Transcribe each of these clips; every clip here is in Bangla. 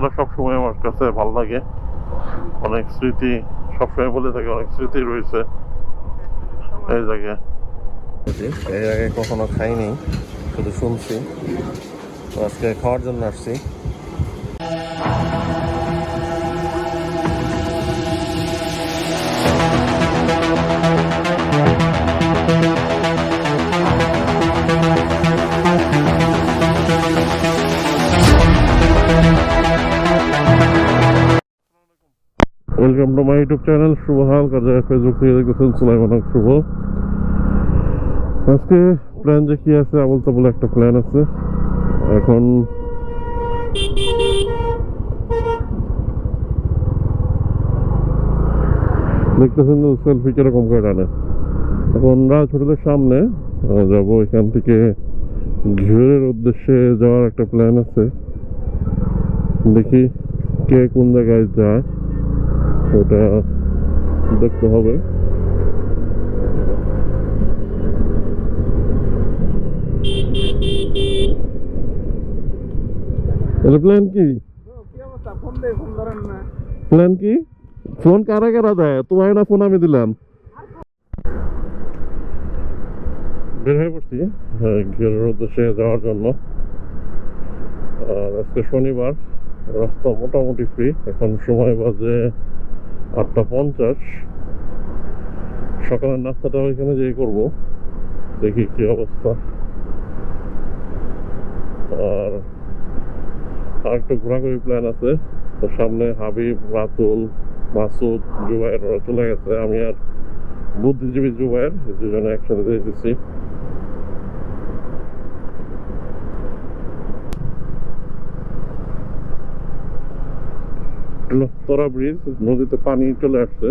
রাস্তাটা সবসময় আমার কাছে ভালো লাগে। অনেক স্মৃতি সবসময় বলে থাকে, অনেক স্মৃতি রয়েছে। এই জায়গায়। এর আগে কখনো খাইনি, শুধু শুনছি। আজকে খাওয়ার জন্য আসছি। Welcome to my YouTube channel Shubho Facebook থেকে দেখতেছেন শুভ আজকে প্ল্যান যে কি আছে একটা প্ল্যান আছে। এখন দেখতেছেন সেলফি কীরকম করে টানে। এখন রাজ হোটেলের সামনে যাব এখান থেকে ঘিরের উদ্দেশ্যে যাওয়ার একটা প্ল্যান আছে। দেখি কে কোন জায়গায় যায়। ওটা দেখতে হবে। প্ল্যান কি? প্ল্যান কি? ফোন কারা কারা দেয়? তোমার না ফোন আমি দিলাম। বের হয়ে পড়ছি। হ্যাঁ, ঘিরের উদ্দেশ্যে যাওয়ার জন্য। আর আজকে শনিবার রাস্তা মোটামুটি ফ্রি এখন সময় বাজে আটটা পঞ্চাশ। সকালের নাস্তাটা ওইখানে যেয়ে করব। দেখি কি অবস্থা। আর আর একটু ঘোরাঘুরি প্ল্যান আছে। তো সামনে হাবিব, রাতুল, মাসুদ জুবাইর চলে গেছে। আমি আর বুদ্ধিজীবী জুবাইর দুজনে একসাথে যেতেছি। তোরা ব্রিজ, নদীতে পানি চলে আসছে।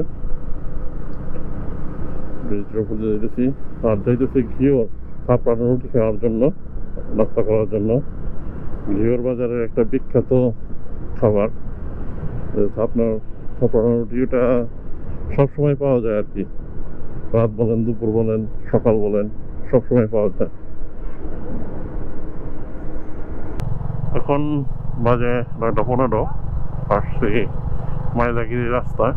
ব্রিজের উপর দিয়ে যেতেছি আর যাইতেছি ঘিওর থাপড়ানো রুটি খাওয়ার জন্য, নাস্তা করার জন্য। ঘিওর বাজারের একটা বিখ্যাত খাবার। আপনার থাপড়ানো রুটি, ওটা সবসময় পাওয়া যায় আর কি। রাত বলেন, দুপুর বলেন, সকাল বলেন, সবসময় পাওয়া যায়। এখন বাজে নয়টা পনেরো। আসছি মাইলাগিরি রাস্তায়।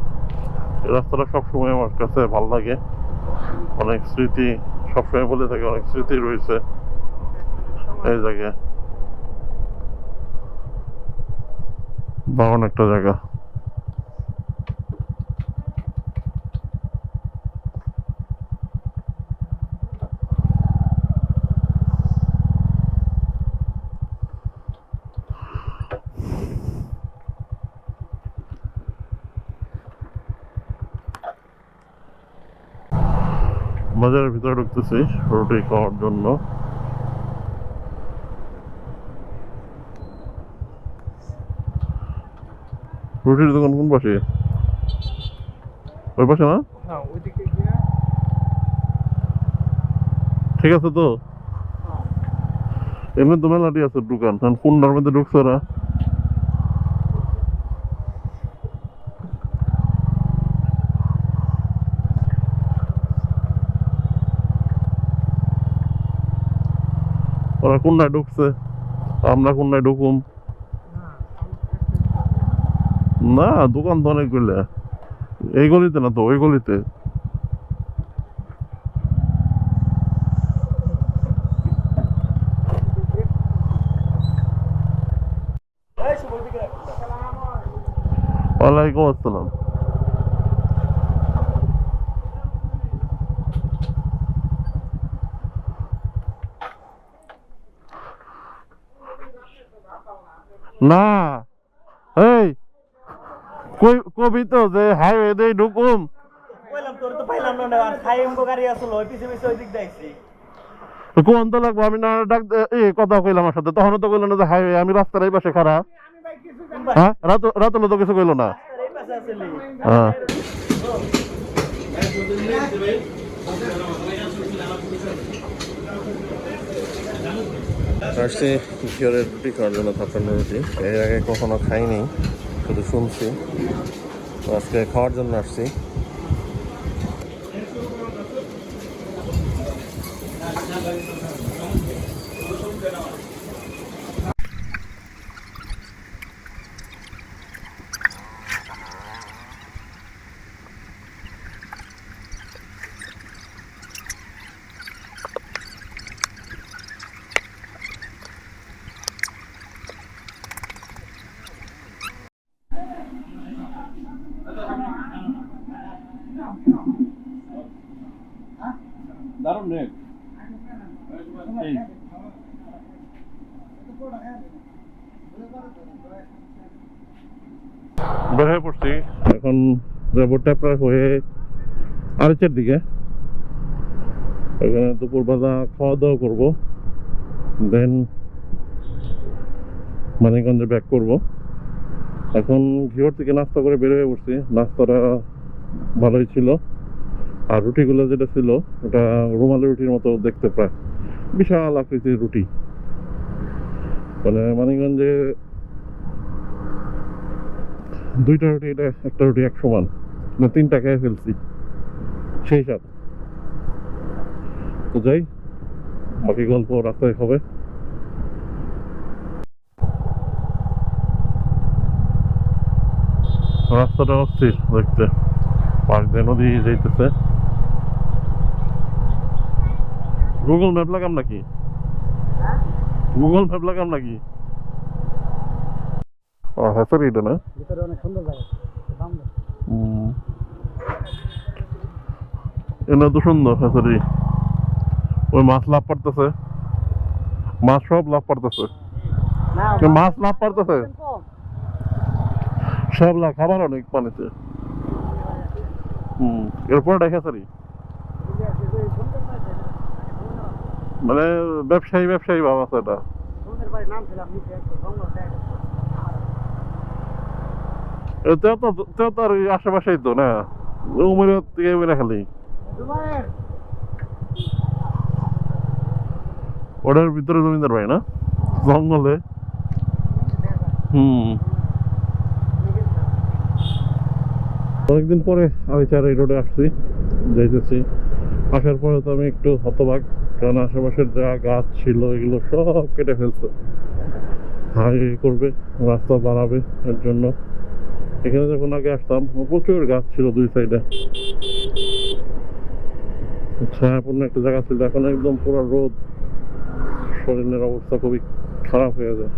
এই রাস্তাটা সবসময় আমার কাছে ভালো লাগে। অনেক স্মৃতি, সবসময় বলে থাকে, অনেক স্মৃতি রয়েছে। এই জায়গায়। দারুণ একটা জায়গা। বাজারের ভিতরে ঢুকতেছি রুটি খাওয়ার জন্য। রুটির দোকান কোন পাশে? ওই পাশে না? ঠিক আছে তো? এমনি তো মেলাটি আছে দোকান কোনটার মধ্যে ঢুকছে ওরা। ওরা কোনটায় ঢুকছে? আমরা কোনটায় ঢুকুম? না, দোকান তো অনেকগুলো এই গলিতে না তো, ওই গলিতে। ওয়ালাইকুম আসসালাম। না। এই কই কবি তো যে হাইওয়ে দিয়ে ঢুকুম। কইলাম তোর তো পাইলাম না আর খাই আমগো গাড়ি আসলো ওই পিছে পিছে ওই দিক দেখছি কোন তো লাগবো? আমি না ডাক এই কথা কইলাম আমার সাথে। তখন তো কইলো না যে হাইওয়ে আমি রাস্তার এই পাশে খারাপ। হ্যাঁ? রাত রাত তো কিছু কইলো না। আসলি হ্যাঁ। আসছি ঘিওরের রুটি খাওয়ার জন্য থাপ্পান্ন রুটি এর আগে কখনো খাইনি, শুধু শুনছি। আজকে খাওয়ার জন্য আসছি। দারুণ নেট এই বের হয়ে পড়ছি। এখন যাব ট্যাপরা হয়ে আড়াইটার দিকে। এখানে দুপুরবেলা খাওয়া দাওয়া করব। দেন মানিকগঞ্জে ব্যাক করব। এখন ঘিওর থেকে নাস্তা করে বের হয়ে পড়ছি। নাস্তাটা ভালোই ছিল। আর রুটিগুলো যেটা ছিল, ওটা রুমালি রুটির মতো দেখতে প্রায়। বিশাল আকৃতির রুটি। মানে মানিকগঞ্জে দুইটা রুটি এটা একটা রুটি এক সমান না তিনটা খেয়ে ফেলছি। সেই সাথ তো যাই বাকি গল্প রাস্তায় হবে। রাস্তাটা অস্থির দেখতে। পাশ দিয়ে নদী যাইতেছে। গুগল ম্যাপ লাগাম নাকি? গুগল ম্যাপ লাগাম নাকি? ও হ্যাঁ এটা না? ভিতরে অনেক সুন্দর জায়গা। এটা তো সুন্দর হ্যাঁ ওই মাছ লাভ পারতেছে মাছ সব লাভ পারতেছে মাছ লাভ পারতেছে সব লাভ খাবার অনেক পানিতে। হুম এরপর দেখা সারি মানে ব্যবসায়ী ব্যবসায়ী ভাব আছে এটা নাম ছিলাম নিচে এটা তো আশেপাশেই তো, না? খালি। ওটার ভিতরে জমিদার ভাই, না? জঙ্গলে। অনেকদিন পরে আমি চার এই রোডে আসছি, যাইতেছি। আসার পরে তো আমি একটু হতবাক, কারণ আশেপাশের যা গাছ ছিল, এগুলো সব কেটে ফেলছে। হাইওয়ে করবে, রাস্তা বাড়াবে এর জন্য। এখানে যখন আগে আসতাম প্রচুর গাছ ছিল দুই সাইডে ছায়াপূর্ণ একটা জায়গা ছিল, এখন একদম পুরো রোদ। শরীরের অবস্থা খুবই খারাপ হয়ে যায়।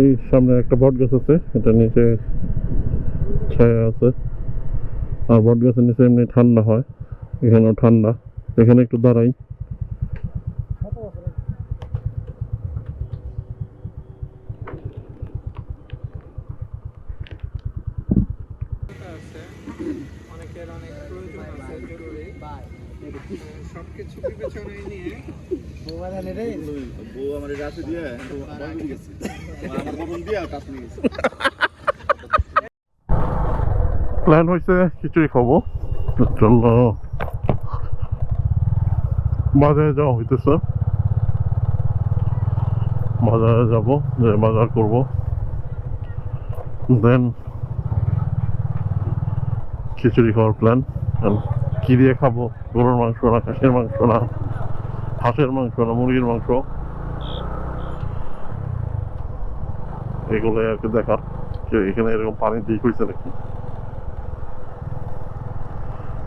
এই সামনে একটা বট গাছ আছে, এটা নিচে ছায়া আছে। আর বট গাছের নিচে এমনি ঠান্ডা হয়, এখানেও ঠান্ডা। এখানে একটু দাঁড়াই আছে অনেকের অনেক প্রয়োজন আছে জরুরি সবকিছু বিবেচনায় নিয়ে প্ল্যান হয়েছে খিচুড়ি খাব জন্য বাজারে যাওয়া হইতেছে বাজারে যাব বাজার করব দেন খিচুড়ি খাওয়ার প্ল্যান কি দিয়ে খাব? গরুর মাংস না খাসির মাংস না? হাঁসের মাংস না মুরগির মাংস? এগুলো আর কি দেখার। যে এখানে এরকম পানি দিয়ে হয়েছে নাকি?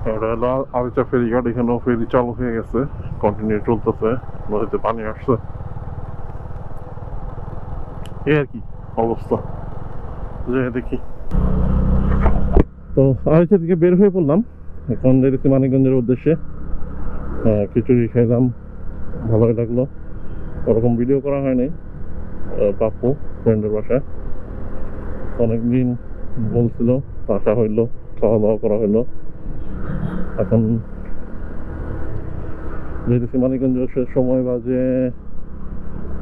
হলো এখানেও ফেরি চালু হয়ে গেছে। কন্টিনিউ চলতেছে, নদীতে পানি আসছে। এই আর কি অবস্থা? দেখি। তো থেকে বের হয়ে পড়লাম। এখন মানিকগঞ্জের উদ্দেশ্যে। খিচুড়ি খাইলাম। ভালোই লাগল। ওরকম ভিডিও করা হয়নি। পাপ্পু ফ্রেন্ডের বাসায়। অনেকদিন বলছিল, আসা হইল খাওয়া দাওয়া করা হইল। এখন যেতেছি মানিকগঞ্জ সে সময় বাজে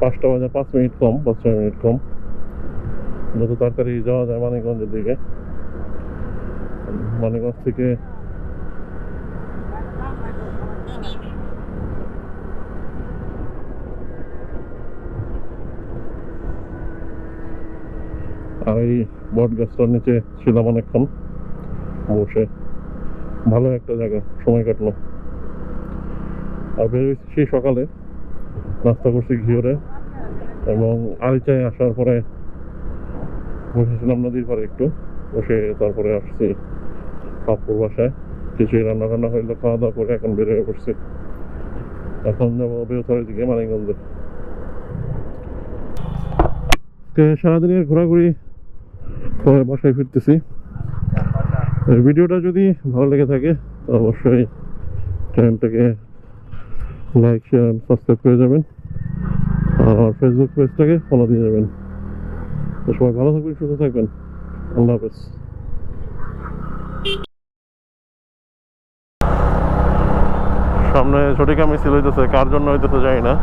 পাঁচটা বাজে পাঁচ মিনিট কম, পাঁচ ছয় মিনিট কম। যত তাড়াতাড়ি যাওয়া যায় মানিকগঞ্জের দিকে। মানিকগঞ্জ থেকে আর এই বট গাছটার নিচে ছিলাম অনেকক্ষণ। বসে ভালো একটা জায়গা, সময় কাটলো। আর বেরোইছি সেই সকালে, নাস্তা করছি ঘিওরে এবং আরিচায় আসার পরে বসেছিলাম নদীর পাড়ে একটু। বসে তারপরে আসছি পাপ্পুর বাসায়। কিছুই রান্না টান্না হইল, খাওয়া দাওয়া করে এখন বের হয়ে পড়ছি। এখন যাব বেউথারের দিকে মানিকগঞ্জে। সারাদিনের ঘোরাঘুরি পরে বাসায় ফিরতেছি। ভিডিওটা যদি ভালো লেগে থাকে অবশ্যই চ্যানেলটাকে লাইক শেয়ার সাবস্ক্রাইব করে যাবেন। আর আমার ফেসবুক পেজটাকে ফলো দিয়ে যাবেন। তো সবাই ভালো থাকবেন, সুস্থ থাকবেন। আল্লাহ হাফেজ। সামনে ছুটি মিছিল হইতেছে, কার জন্য হইতেছে জানি না।